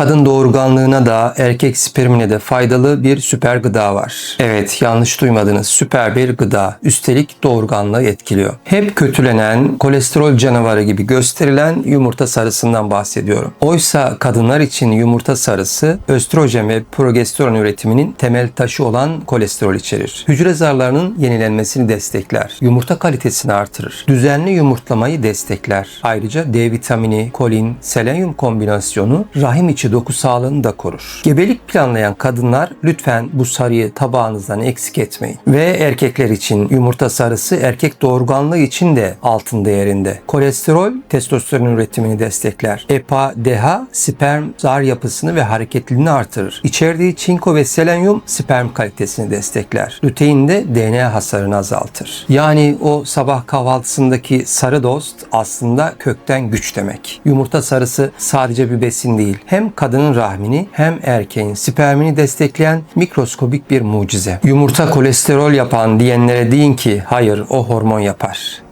kadın doğurganlığına da erkek spermine de faydalı bir süper gıda var. Evet yanlış duymadınız süper bir gıda. Üstelik doğurganlığı etkiliyor. Hep kötülenen kolesterol canavarı gibi gösterilen yumurta sarısından bahsediyorum. Oysa kadınlar için yumurta sarısı östrojen ve progesteron üretiminin temel taşı olan kolesterol içerir. Hücre zarlarının yenilenmesini destekler. Yumurta kalitesini artırır. Düzenli yumurtlamayı destekler. Ayrıca D vitamini, kolin, selenyum kombinasyonu rahim içi doku sağlığını da korur. Gebelik planlayan kadınlar lütfen bu sarıyı tabağınızdan eksik etmeyin. Ve erkekler için yumurta sarısı erkek doğurganlığı için de altın değerinde. Kolesterol testosteron üretimini destekler. EPA, DHA sperm zar yapısını ve hareketliliğini artırır. İçerdiği çinko ve selenyum sperm kalitesini destekler. Lutein de DNA hasarını azaltır. Yani o sabah kahvaltısındaki sarı dost aslında kökten güç demek. Yumurta sarısı sadece bir besin değil. Hem kadının rahmini hem erkeğin spermini destekleyen mikroskobik bir mucize. Yumurta kolesterol yapan diyenlere deyin ki hayır o hormon yapar.